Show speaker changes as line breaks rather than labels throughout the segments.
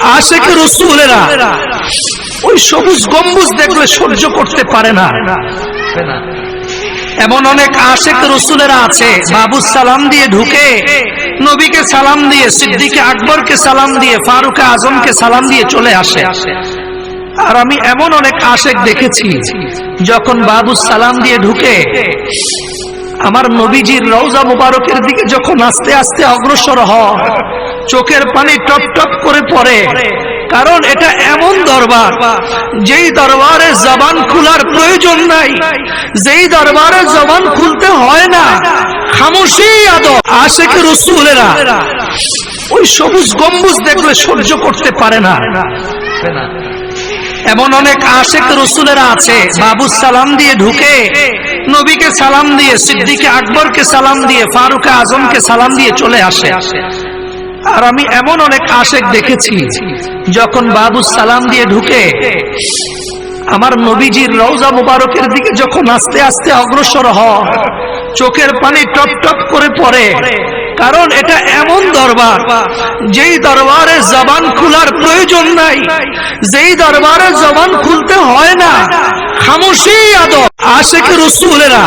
আশেখ রসুলেরা ওই সবুজ গম্বুজ দেখলে সহ্য করতে পারে না। এমন অনেক আশেক রসুলেরা আছে, বাবু সালাম দিয়ে ঢুকে, নবীকে সালাম দিয়ে, সিদ্দিকে আকবরকে সালাম দিয়ে, ফারুক আজমকে সালাম দিয়ে চলে আসে। আর আমি এমন অনেক আশেক দেখেছি, যখন বাবু সালাম দিয়ে ঢুকে, আমার নবীজির রওজা মুবারকের দিকে যখন আস্তে আস্তে অগ্রসর হয় চোখের পানি টপ টপ করে পড়ে। কারণ এটা এমন দরবার, যেই দরবারে জবান খোলার প্রয়োজন নাই, যেই দরবারে জবান খুলতে হয় না, খামোশি আদব। আশেখ রসুলেরা ওই সবুজ গম্বুজ দেখলে সহ্য করতে পারে না। এমন অনেক আশেক রসুলেরা আছে, বাবু সালাম দিয়ে ঢুকে, নবীকে সালাম দিয়ে, সিদ্দিকে আকবরকে সালাম দিয়ে, ফারুক আজমকে সালাম দিয়ে চলে আসে। আর আমি এমন অনেক আশেক দেখেছি, যখন বাবু সালাম দিয়ে ঢুকে, আমার নবীজির রওজা মুবারকের দিকে যখন আস্তে আস্তে অগ্রসর হয়, চোখের পানি টপ টপ করে পড়ে। কারণ এটা এমন দরবার, যেই দরবারে জবান খোলার প্রয়োজন নাই, যেই দরবারে জবান খুলতে হয় না, খামোশি আদব। আশেখ রসুলেরা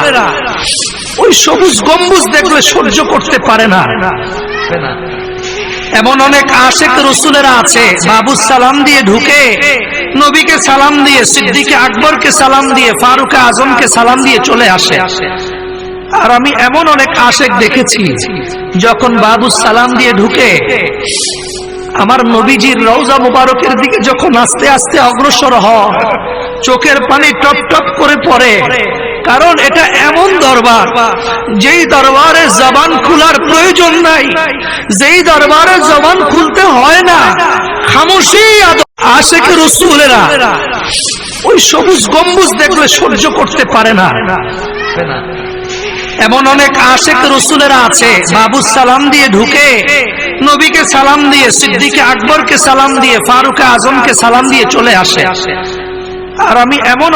ওই সবুজ গম্বুজ দেখলে সহ্য করতে পারে না। এমন অনেক আশেক রসুলেরা আছে, বাবু সালাম দিয়ে ঢুকে, নবীকে সালাম দিয়ে, সিদ্দিকে আকবরকে সালাম দিয়ে, ফারুক আজমকে সালাম দিয়ে চলে আসে। আর আমি এমন অনেক আশেক দেখেছি, যখন বাবু সালাম দিয়ে ঢুকে, আমার নবীজির রওজা মুবারকের দিকে যখন আস্তে আস্তে অগ্রসর হয়, চোখের পানি টপ টপ করে পড়ে কারণ এটা এমন দরবার, যেই দরবারে জবান খোলার প্রয়োজন নাই, যেই দরবারে জবান খুলতে হয় না, খামোশি আশেখ রসুলেরা ওই সবুজ গম্বুজ দেখলে সহ্য করতে পারে না। এমন অনেক আশেক রসুলেরা আছে, বাবু সালাম দিয়ে ঢুকে, নবীকে সালাম দিয়ে, সিদ্দিকে আকবরকে সালাম দিয়ে, ফারুক আজমকে সালাম দিয়ে চলে আসে। আর আমি এমন